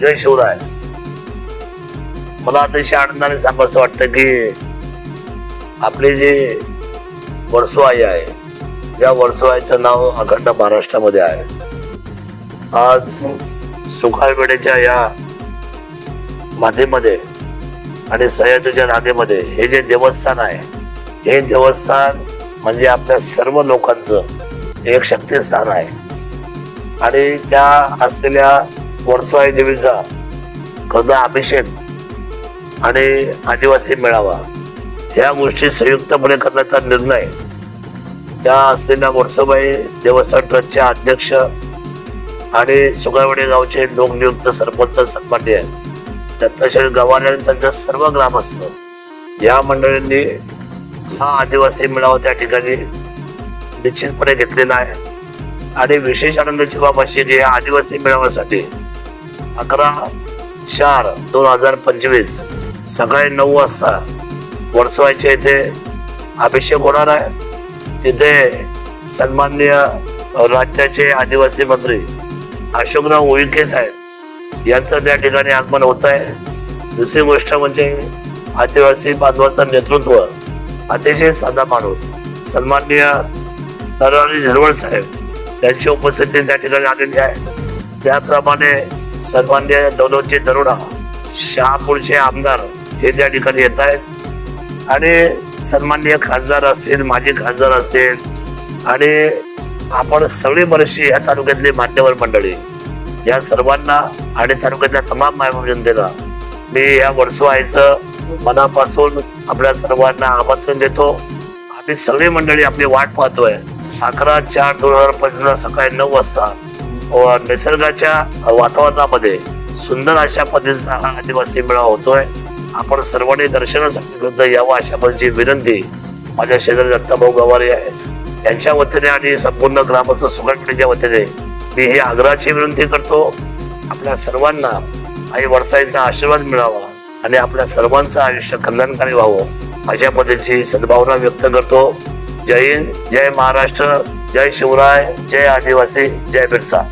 जय शिवराय. मला अतिशय आनंदाने सांगावं वाटतं की आपली जी वर्सोवाई आहे या वर्सोवाईचं नाव अखंड महाराष्ट्रामध्ये आहे. आज सुखाळवेडेच्या या मातीमध्ये आणि सह्याद्रीच्या रागेमध्ये हे जे देवस्थान आहे हे देवस्थान म्हणजे आपल्या सर्व लोकांचं एक शक्तिस्थान आहे. आणि त्या असलेल्या वर्सवाई देवीचा कदा अभिषेक आणि आदिवासी मेळावा ह्या गोष्टी संयुक्तपणे करण्याचा निर्णय त्या असलेल्या वर्सोबाई देवस्थान ट्रस्टचे अध्यक्ष आणि सुगावडे गावचे लोकनियुक्त सरपंच सन्मान्य दत्ताश्री गव्हाणे आणि त्यांच्या सर्व ग्रामस्थ या मंडळींनी हा आदिवासी मेळावा त्या ठिकाणी निश्चितपणे घेतलेला आहे. आणि विशेष आनंदाची बाब अशी की या आदिवासी मेळाव्यासाठी अकरा चार दोन हजार पंचवीस. सकाळी नऊ वाजता वर्सवायच्या इथे अभिषेक होणार आहे. तिथे सन्माननीय राज्याचे आदिवासी मंत्री अशोकराव उईके साहेब यांचं त्या ठिकाणी आगमन होत आहे. दुसरी गोष्ट म्हणजे आदिवासी बांधवाचं नेतृत्व अतिशय साधा माणूस सन्माननीय नरहरी झरवळ साहेब त्यांची उपस्थिती त्या ठिकाणी आलेली आहे. त्याप्रमाणे सन्मान्य दौलतचे दरोडा शहापूरचे आमदार हे त्या ठिकाणी येत आहेत. आणि सन्माननीय खासदार असतील माजी खासदार असेल आणि आपण सगळे बरेचसे या तालुक्यातले मान्यवर मंडळी या सर्वांना आणि तालुक्यातल्या तमाम मायबाप जनतेला मी या वर्षवायचं मनापासून आपल्या सर्वांना आमंत्रण देतो. आम्ही सगळी मंडळी आपली वाट पाहतोय. अकरा चार दोन हजार पंचवीस सकाळी नऊ वाजता निसर्गाच्या वातावरणामध्ये सुंदर अशा पद्धतीचा हा आदिवासी मेळावा होतोय. आपण सर्वांनी दर्शनासाठी सुद्धा यावं अशा पद्धतीची विनंती. माझ्या शेजारी दत्ताभाऊ गवारी आहे त्यांच्या वतीने आणि संपूर्ण ग्रामस्थ सुगडपिढीच्या वतीने मी ही आग्रहाची विनंती करतो. आपल्या सर्वांना आई वरसाईचा आशीर्वाद मिळावा आणि आपल्या सर्वांचं आयुष्य कल्याणकारी व्हावं. अशा पद्धतीची सद्भावना व्यक्त करतो. जय हिंद जय महाराष्ट्र. जय शिवराय जय आदिवासी जय बिरसा.